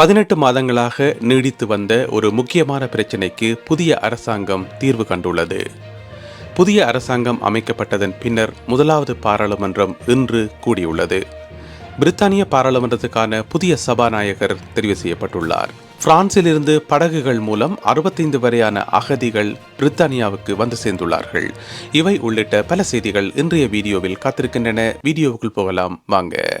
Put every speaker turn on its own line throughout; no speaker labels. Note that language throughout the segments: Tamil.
பதினெட்டு மாதங்களாக நீடித்து வந்த ஒரு முக்கியமான பிரச்சினைக்கு புதிய அரசாங்கம் தீர்வு கண்டுள்ளது. புதிய அரசாங்கம் அமைக்கப்பட்டதன் பின்னர் முதலாவது பாராளுமன்றம் இன்று கூடியுள்ளது. பிரித்தானிய பாராளுமன்றத்துக்கான புதிய சபாநாயகர் தெரிவு செய்யப்பட்டுள்ளார். பிரான்சிலிருந்து படகுகள் மூலம் அறுபத்தைந்து வரையான அகதிகள் பிரித்தானியாவுக்கு வந்து சேர்ந்துள்ளார்கள். இவை உள்ளிட்ட பல செய்திகள் இன்றைய வீடியோவில் காத்திருக்கின்றன. வீடியோவுக்குள் போகலாம். வாங்க.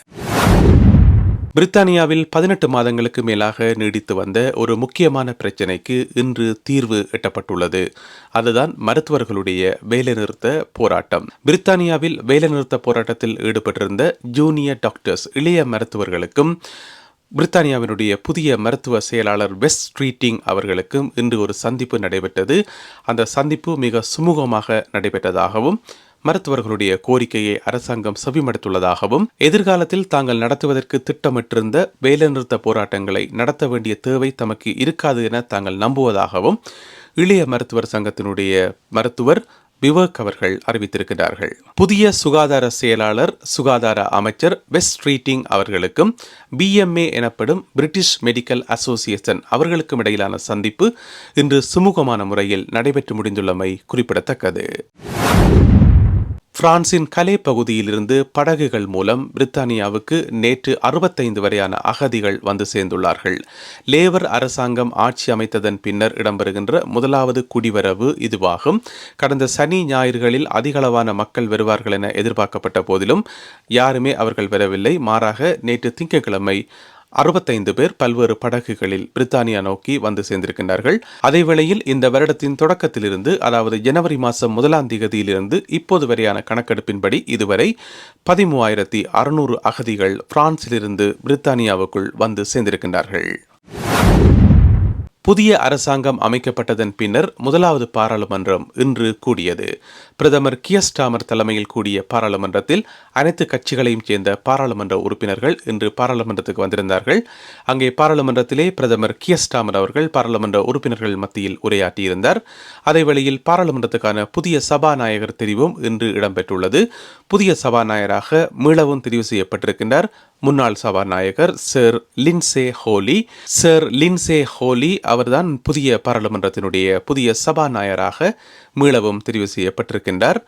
பிரித்தானியாவில் பதினெட்டு மாதங்களுக்கு மேலாக நீடித்து வந்த ஒரு முக்கியமான பிரச்சினைக்கு இன்று தீர்வு எட்டப்பட்டுள்ளது. அதுதான் மருத்துவர்களுடைய வேலைநிறுத்த போராட்டம். பிரித்தானியாவில் வேலைநிறுத்த போராட்டத்தில் ஈடுபட்டிருந்த ஜூனியர் டாக்டர்ஸ் இளைய மருத்துவர்களுக்கும் பிரித்தானியாவினுடைய புதிய மருத்துவ செயலாளர் வெஸ்ட் ஸ்ட்ரீட்டிங் அவர்களுக்கும் இன்று ஒரு சந்திப்பு நடைபெற்றது. அந்த சந்திப்பு மிக சுமூகமாக நடைபெற்றதாகவும் மருத்துவர்களுடைய கோரிக்கையை அரசாங்கம் செவிமடுத்துள்ளதாகவும் எதிர்காலத்தில் தாங்கள் நடத்துவதற்கு திட்டமிட்டிருந்த வேலைநிறுத்த போராட்டங்களை நடத்த வேண்டிய தேவை தமக்கு இருக்காது என தாங்கள் நம்புவதாகவும் இளைய மருத்துவர் சங்கத்தினுடைய மருத்துவர் விவேக் அவர்கள் அறிவித்திருக்கிறார்கள். புதிய சுகாதார செயலாளர் சுகாதார அமைச்சர் வெஸ்ட் ஸ்ட்ரீட்டிங் அவர்களுக்கும் பிஎம்ஏ எனப்படும் பிரிட்டிஷ் மெடிக்கல் அசோசியேஷன் அவர்களுக்கும் இடையிலான சந்திப்பு இன்று சுமூகமான முறையில் நடைபெற்று முடிந்துள்ளமை குறிப்பிடத்தக்கது. பிரான்சின் கலே பகுதியிலிருந்து படகுகள் மூலம் பிரித்தானியாவுக்கு நேற்று அறுபத்தைந்து வரையான அகதிகள் வந்து சேர்ந்துள்ளார்கள். லேவர் அரசாங்கம் ஆட்சி அமைத்ததன் பின்னர் இடம்பெறுகின்ற முதலாவது குடிவரவு இதுவாகும். கடந்த சனி ஞாயிறுகளில் அதிகளவான மக்கள் வருவார்கள் என எதிர்பார்க்கப்பட்ட போதிலும் யாருமே அவர்கள் வரவில்லை. மாறாக நேற்று திங்கட்கிழமை அறுபத்தைந்து பேர் பல்வேறு படகுகளில் பிரித்தானியா நோக்கி வந்து சேர்ந்திருக்கின்றார்கள். அதேவேளையில் இந்த வருடத்தின் தொடக்கத்திலிருந்து அதாவது ஜனவரி மாதம் முதலாம் தேதியிலிருந்து இப்போது வரையான கணக்கெடுப்பின்படி இதுவரை பதிமூவாயிரத்தி அறுநூறு அகதிகள் பிரான்சிலிருந்து பிரித்தானியாவுக்குள் வந்து சேர்ந்திருக்கின்றார்கள். புதிய அரசாங்கம் அமைக்கப்பட்டதன் பின்னர் முதலாவது பாராளுமன்றம் இன்று கூடியது. பிரதமர் கியஸ்டாமர் தலைமையில் கூடிய பாராளுமன்றத்தில் அனைத்து கட்சிகளையும் சேர்ந்த பாராளுமன்ற உறுப்பினர்கள் இன்று பாராளுமன்றத்துக்கு வந்திருந்தார்கள். அங்கே பாராளுமன்றத்திலே பிரதமர் கியஸ்டாமர் அவர்கள் பாராளுமன்ற உறுப்பினர்கள் மத்தியில் உரையாற்றியிருந்தார். அதே வேளையில் பாராளுமன்றத்துக்கான புதிய சபாநாயகர் தெரிவும் இன்று இடம்பெற்றுள்ளது. புதிய சபாநாயகராக மீளவும் தெரிவு செய்யப்பட்டிருக்கின்றார். முன்னாள் சபாநாயகர் sir Lindsay Hoyle sir Lindsay Hoyle அவர்தான் புதிய பாராளுமன்றத்தினுடைய புதிய சபாநாயகராக மீளவும் தெரிவு செய்யப்பட்டிருக்கின்றார்.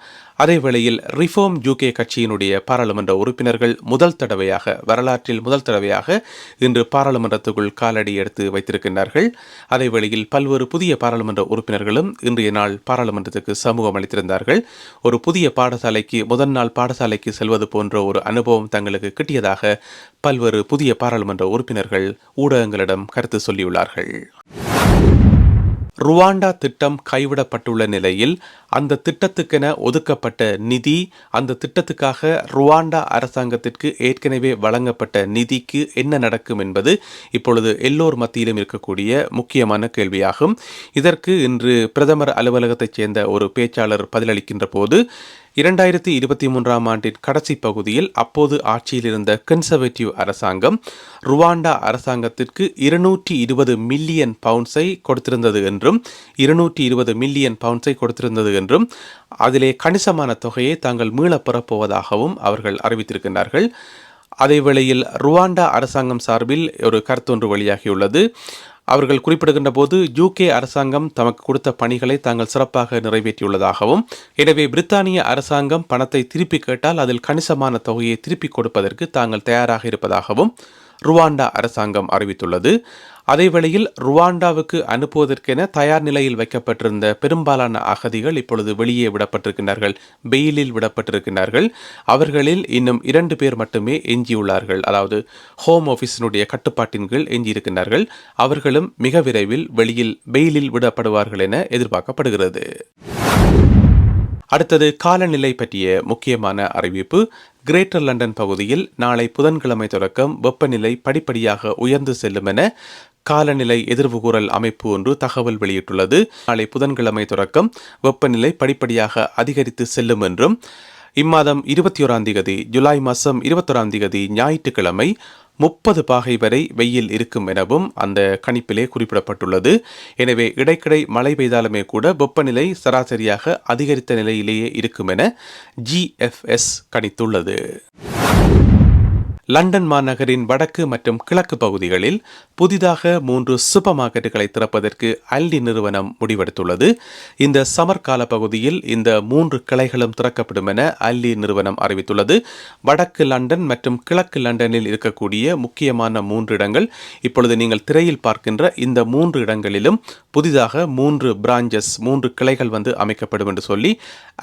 அதே வேளையில் ரிஃபார்ம் யூகே கட்சியினுடைய பாராளுமன்ற உறுப்பினர்கள் முதல் தடவையாக வரலாற்றில் முதல் தடவையாக இன்று பாராளுமன்றத்துக்குள் காலடி எடுத்து வைத்திருக்கின்றார்கள். அதே வேளையில் பல்வேறு புதிய பாராளுமன்ற உறுப்பினர்களும் இன்றைய நாள் பாராளுமன்றத்துக்கு சமூகம் அளித்திருந்தார்கள். ஒரு புதிய பாடசாலைக்கு முதல் நாள் பாடசாலைக்கு செல்வது போன்ற ஒரு அனுபவம் தங்களுக்கு கிட்டியதாக பல்வேறு புதிய பாராளுமன்ற உறுப்பினர்கள் ஊடகங்களிடம் கருத்து சொல்லியுள்ளார்கள். ருவாண்டா திட்டம் கைவிடப்பட்டுள்ள நிலையில் அந்த திட்டத்துக்கென ஒதுக்கப்பட்ட நிதி அந்த திட்டத்துக்காக ருவாண்டா அரசாங்கத்திற்கு ஏற்கனவே வழங்கப்பட்ட நிதிக்கு என்ன நடக்கும் என்பது இப்பொழுது எல்லோர் மத்தியிலும் இருக்கக்கூடிய முக்கியமான கேள்வியாகும். இதற்கு இன்று பிரதமர் அலுவலகத்தைச் சேர்ந்த ஒரு பேச்சாளர் பதிலளிக்கின்ற போது இரண்டாயிரத்தி இருபத்தி மூன்றாம் ஆண்டின் கடைசி பகுதியில் அப்போது ஆட்சியில் இருந்த கன்சர்வேட்டிவ் அரசாங்கம் ருவாண்டா அரசாங்கத்திற்கு இருநூற்றி இருபது மில்லியன் பவுண்ட்ஸை கொடுத்திருந்தது என்றும் இருநூற்றி இருபது மில்லியன் பவுண்ட்ஸை கொடுத்திருந்தது என்றும் அதிலே கணிசமான தொகையை தாங்கள் மீளப் பெறப்போவதாகவும் அவர்கள் அறிவித்திருக்கின்றார்கள். அதே வேளையில் ருவாண்டா அரசாங்கம் சார்பில் ஒரு கருத்தொன்று வெளியாகியுள்ளது. அவர்கள் குறிப்பிடுகின்ற போது யூகே அரசாங்கம் தமக்கு கொடுத்த பணிகளை தாங்கள் சிறப்பாக நிறைவேற்றியுள்ளதாகவும் எனவே பிரித்தானிய அரசாங்கம் பணத்தை திருப்பி கேட்டால் அதில் கணிசமான தொகையை திருப்பி கொடுப்பதற்கு தாங்கள் தயாராக இருப்பதாகவும் ருவாண்டா அரசாங்கம் அறிவித்துள்ளது. அதேவேளையில் ருவாண்டாவுக்கு அனுப்புவதற்கென தயார் நிலையில் வைக்கப்பட்டிருந்த பெரும்பாலான அகதிகள் இப்பொழுது வெளியே விடப்பட்டிருக்கின்றார்கள். பெயிலில் விடப்பட்டிருக்கின்றார்கள். அவர்களில் இன்னும் இரண்டு பேர் மட்டுமே எஞ்சியுள்ளார்கள். அதாவது ஹோம் ஆஃபீஸினுடைய கட்டுப்பாட்டின் கீழ் எஞ்சியிருக்கின்றார்கள். அவர்களும் மிக விரைவில் வெளியில் பெயிலில் விடப்படுவார்கள் என எதிர்பார்க்கப்படுகிறது. அடுத்தது காலநிலை பற்றிய முக்கியமான அறிவிப்பு. கிரேட்டர் லண்டன் பகுதியில் நாளை புதன்கிழமை தொடக்கம் வெப்பநிலை படிப்படியாக உயர்ந்து செல்லும் என காலநிலை எதிர்வுகூறல் அமைப்பு ஒன்று தகவல் வெளியிட்டுள்ளது. நாளை புதன்கிழமை தொடக்கம் வெப்பநிலை படிப்படியாக அதிகரித்து செல்லும் என்றும் இம்மாதம் இருபத்தி ஓராம் திகதி ஜூலை மாதம் இருபத்தொராம் திகதி ஞாயிற்றுக்கிழமை முப்பது பாகை வரை வெயில் இருக்கும் எனவும் அந்த கணிப்பிலே குறிப்பிடப்பட்டுள்ளது. எனவே இடைக்கிடை மழை பெய்தாலுமே கூட வெப்பநிலை சராசரியாக அதிகரித்த நிலையிலேயே இருக்கும் என ஜிஎஃப்எஸ் கணித்துள்ளது. லண்டன் மாநகரின் வடக்கு மற்றும் கிழக்கு பகுதிகளில் புதிதாக மூன்று சூப்பர் மார்க்கெட்டுகளை திறப்பதற்கு அல்டி நிறுவனம் முடிவெடுத்துள்ளது. இந்த சமர் கால பகுதியில் இந்த மூன்று கிளைகளும் திறக்கப்படும் என அல்டி நிறுவனம் அறிவித்துள்ளது. வடக்கு லண்டன் மற்றும் கிழக்கு லண்டனில் இருக்கக்கூடிய முக்கியமான மூன்று இடங்கள் இப்பொழுது நீங்கள் திரையில் பார்க்கின்ற இந்த மூன்று இடங்களிலும் புதிதாக மூன்று பிராஞ்சஸ் மூன்று கிளைகள் வந்து அமைக்கப்படும் என்று சொல்லி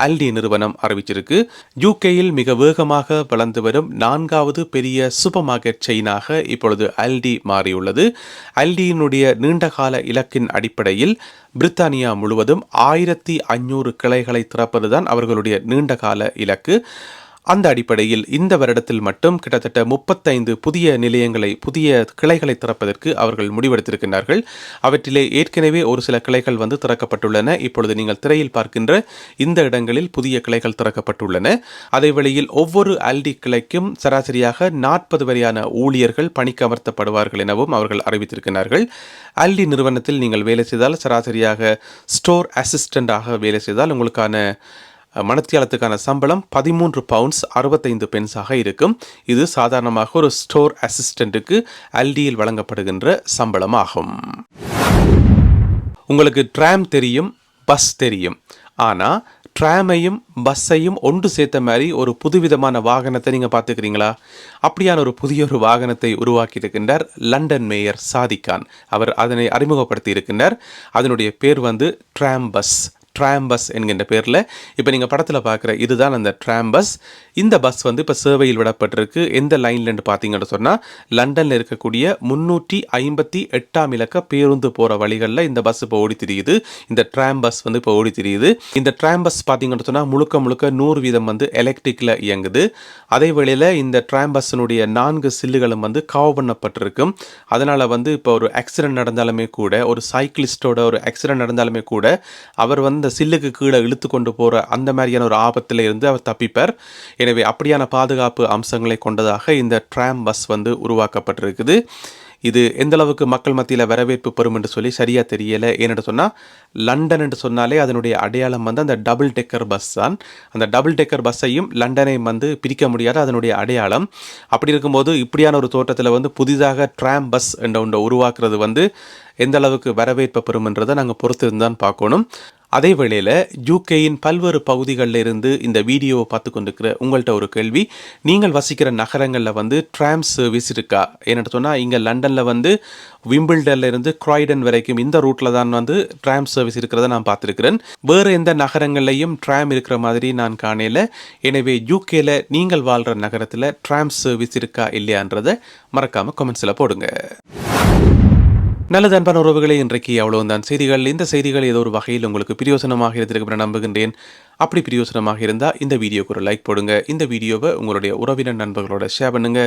அல்டி நிறுவனம் அறிவிச்சிருக்கு. யூகேயில் மிக வேகமாக வளர்ந்து வரும் நான்காவது பெரிய சூப்பர் மார்க்கெட் செயினாக இப்பொழுது அல்டி மாறியுள்ளது. அல்டியினுடைய நீண்டகால இலக்கின் அடிப்படையில் பிரித்தானியா முழுவதும் ஆயிரத்தி ஐநூறு கிளைகளை திறப்பதுதான் அவர்களுடைய நீண்டகால இலக்கு. அந்த அடிப்படையில் இந்த வருடத்தில் மட்டும் கிட்டத்தட்ட முப்பத்தைந்து புதிய நிலையங்களை புதிய கிளைகளை திறப்பதற்கு அவர்கள் முடிவெடுத்திருக்கின்றார்கள். அவற்றிலே ஏற்கனவே ஒரு சில கிளைகள் வந்து திறக்கப்பட்டுள்ளன. இப்பொழுது நீங்கள் திரையில் பார்க்கின்ற இந்த இடங்களில் புதிய கிளைகள் திறக்கப்பட்டுள்ளன. அதே வழியில் ஒவ்வொரு அல்டி கிளைக்கும் சராசரியாக நாற்பது வரையான ஊழியர்கள் பணிக்கு அமர்த்தப்படுவார்கள் எனவும் அவர்கள் அறிவித்திருக்கிறார்கள் அல்டி நிறுவனத்தில் நீங்கள் வேலை செய்தால் சராசரியாக ஸ்டோர் அசிஸ்டண்டாக வேலை செய்தால் உங்களுக்கான மணத்தியாலத்துக்கான சம்பளம் பதிமூன்று பவுண்ட்ஸ் அறுபத்தைந்து பென்ஸாக இருக்கும். இது சாதாரணமாக ஒரு ஸ்டோர் அசிஸ்டண்ட்டுக்கு அல்டியில் வழங்கப்படுகின்ற சம்பளமாகும். உங்களுக்கு ட்ராம் தெரியும் பஸ் தெரியும். ஆனால் ட்ராமையும் பஸ்ஸையும் ஒன்று சேர்த்த மாதிரி ஒரு புதுவிதமான வாகனத்தை நீங்கள் பார்த்துக்கிறீங்களா? அப்படியான ஒரு புதிய ஒரு வாகனத்தை உருவாக்கி இருக்கின்றார் லண்டன் மேயர் சாதிகான். அவர் அதனை அறிமுகப்படுத்தி இருக்கின்றார் அதனுடைய பேர் வந்து ட்ராம் பஸ் ட்ராம்பஸ் என்கின்ற பேரில். இப்போ நீங்கள் படத்தில் பார்க்குற இதுதான் அந்த ட்ராம்பஸ் இந்த பஸ் வந்து இப்போ சேவையில் விடப்பட்டிருக்கு. எந்த லைன்லன்னு பார்த்தீங்கன்னு சொன்னால் லண்டனில் இருக்கக்கூடிய முன்னூற்றி ஐம்பத்தி எட்டாம் இலக்க பேருந்து போகிற வழிகளில் இந்த பஸ் இப்போ ஓடி திரியுது. இந்த ட்ராம் பஸ் வந்து இப்போ ஓடி திரியுது. இந்த ட்ராம் பஸ் பார்த்தீங்கன்னு சொன்னால் முழுக்க முழுக்க நூறு வீதம் வந்து எலக்ட்ரிக்கில் இயங்குது. அதே வேளையில் இந்த ட்ராம் பஸ்ஸினுடைய நான்கு சில்லுகளும் வந்து காவ் பண்ணப்பட்டிருக்கும் அதனால் வந்து இப்போ ஒரு ஆக்சிடென்ட் நடந்தாலுமே கூட ஒரு சைக்கிளிஸ்டோட ஒரு ஆக்சிடென்ட் நடந்தாலுமே கூட அவர் வந்து சில்லுக்கு கீழே இழுத்து கொண்டு போகிற அந்த மாதிரியான ஒரு ஆபத்தில் இருந்து அவர் தப்பிப்பார். எனவே அப்படியான பாதுகாப்பு அம்சங்களை கொண்டதாக இந்த ட்ராம் பஸ் வந்து உருவாக்கப்பட்டிருக்குது. இது எந்த அளவுக்கு மக்கள் மத்தியில் வரவேற்பு பெறும் என்று சொல்லி சரியாக தெரியலை. ஏன்னு சொன்னால் லண்டன் என்று சொன்னாலே அதனுடைய அடையாளம் வந்து அந்த டபுள் டெக்கர் பஸ் தான். அந்த டபுள் டெக்கர் பஸ்ஸையும் லண்டனையும் வந்து பிரிக்க முடியாத அதனுடைய அடையாளம். அப்படி இருக்கும்போது இப்படியான ஒரு தோட்டத்தில் வந்து புதிதாக ட்ராம் பஸ் என்ற ஒன்றை உருவாக்குறது வந்து எந்த அளவுக்கு வரவேற்பு பெறும்ன்றதை நாங்கள் பொறுத்து பார்க்கணும். அதே வேளையில் யூகேயின் பல்வேறு பகுதிகளில் இருந்து இந்த வீடியோவை பார்த்து கொண்டிருக்கிற உங்கள்கிட்ட ஒரு கேள்வி. நீங்கள் வசிக்கிற நகரங்களில் வந்து ட்ராம் சர்வீஸ் இருக்கா? என்னென்னு சொன்னால் இங்கே லண்டனில் வந்து விம்பிள்டன்ல இருந்து க்ராய்டன் வரைக்கும் இந்த ரூட்டில் தான் வந்து ட்ராம் சர்வீஸ் இருக்கிறத நான் பார்த்துருக்கிறேன். வேறு எந்த நகரங்கள்லையும் ட்ராம் இருக்கிற மாதிரி நான் காணையில் எனவே யூகேல நீங்கள் வாழ்கிற நகரத்தில் ட்ராம் சர்வீஸ் இருக்கா இல்லையான்றதை மறக்காமல் கமெண்ட்ஸில் போடுங்க. நல்லது அன்பான உறவுகளே இன்றைக்கு அவ்வளவுதான். செய்திகள் இந்த செய்திகள் ஏதோ ஒரு வகையில் உங்களுக்கு பிரியோசனமாக இருந்திருக்கு நான் நம்புகின்றேன். அப்படி பிரியோசனமாக இருந்தால் இந்த வீடியோக்கு ஒரு லைக் போடுங்க. இந்த வீடியோவை உங்களுடைய உறவினர் நண்பர்களோட ஷேர் பண்ணுங்க.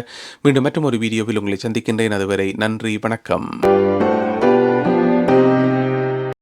மீண்டும் மற்றும் ஒரு வீடியோவில் உங்களை சந்திக்கின்றேன். அதுவரை நன்றி வணக்கம்.